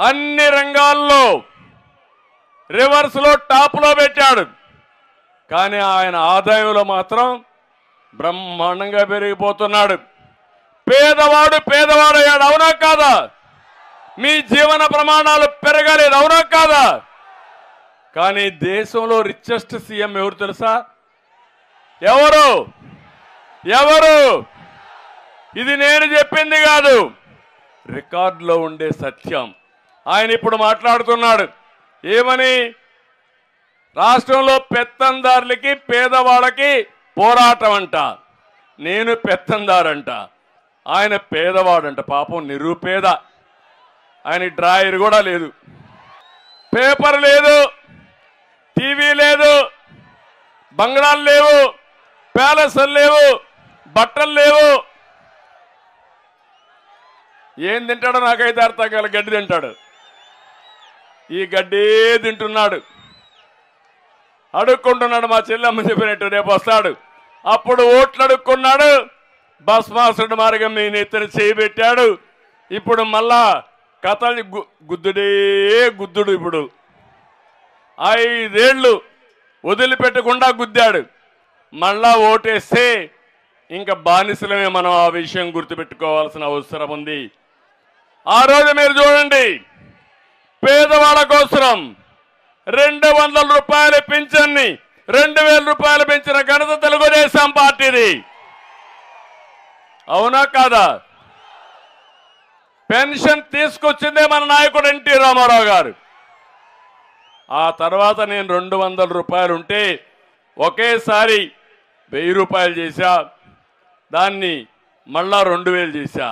అన్ని రంగాల్లో రివర్స్లో టాప్లో పెట్టాడు. కానీ ఆయన ఆదాయంలో మాత్రం బ్రహ్మాండంగా పెరిగిపోతున్నాడు. పేదవాడు పేదవాడయ్యాడు అవునా కాదా? మీ జీవన ప్రమాణాలు పెరగలేదు అవునా కాదా? కానీ దేశంలో రిచెస్ట్ సీఎం ఎవరు తెలుసా? ఎవరు? ఎవరు? ఇది నేను చెప్పింది కాదు. రికార్డులో ఉండే సత్యం. ఆయన ఇప్పుడు మాట్లాడుతున్నాడు. ఏమని? రాష్ట్రంలో పెత్తందారులకి పేదవాళ్ళకి పోరాటం అంట. నేను పెత్తందారంట. ఆయన పేదవాడంట. పాపం నిరుపేద. ఆయన డ్రాయర్ కూడా లేదు. పేపర్ లేదు. టీవీ లేదు. బంగ్లాలు లేవు. ప్యాలెస్లు లేవు. బట్టలు లేవు. ఏం తింటాడో నాకైతే అర్థం కాదు గడ్డి తింటాడు. ఈ గడ్డే తింటున్నాడు. అడుక్కుంటున్నాడు మా చెల్లెమ్మ చెప్పినట్టు రేపు వస్తాడు. అప్పుడు ఓట్లు అడుక్కున్నాడు. భస్మాసుడు మార్గం మీ నెత్తిన చేయి పెట్టాడు. ఇప్పుడు మళ్ళా కథలు గుద్దుడే గుద్దుడు ఇప్పుడు. ఐదేళ్ళు వదిలిపెట్టకుండా గుద్దాడు. మళ్ళా ఓటేస్తే ఇంకా బానిసలమే మనం ఆ విషయం గుర్తుపెట్టుకోవాల్సిన అవసరం ఉంది. ఆ రోజు మీరు చూడండి. పేదవాళ్ళ కోసం రెండు వందల రూపాయల పింఛన్ని రెండు వేల రూపాయలు పెంచిన ఘనత తెలుగుదేశం పార్టీది. అవునా కాదా? పెన్షన్ తీసుకొచ్చిందే మన నాయకుడు ఎన్టీ రామారావు గారు. ఆ తర్వాత నేను రెండు వందల రూపాయలు ఉంటే ఒకేసారి వెయ్యి రూపాయలు చేశా దాన్ని మళ్ళా రెండు వేలు చేశా.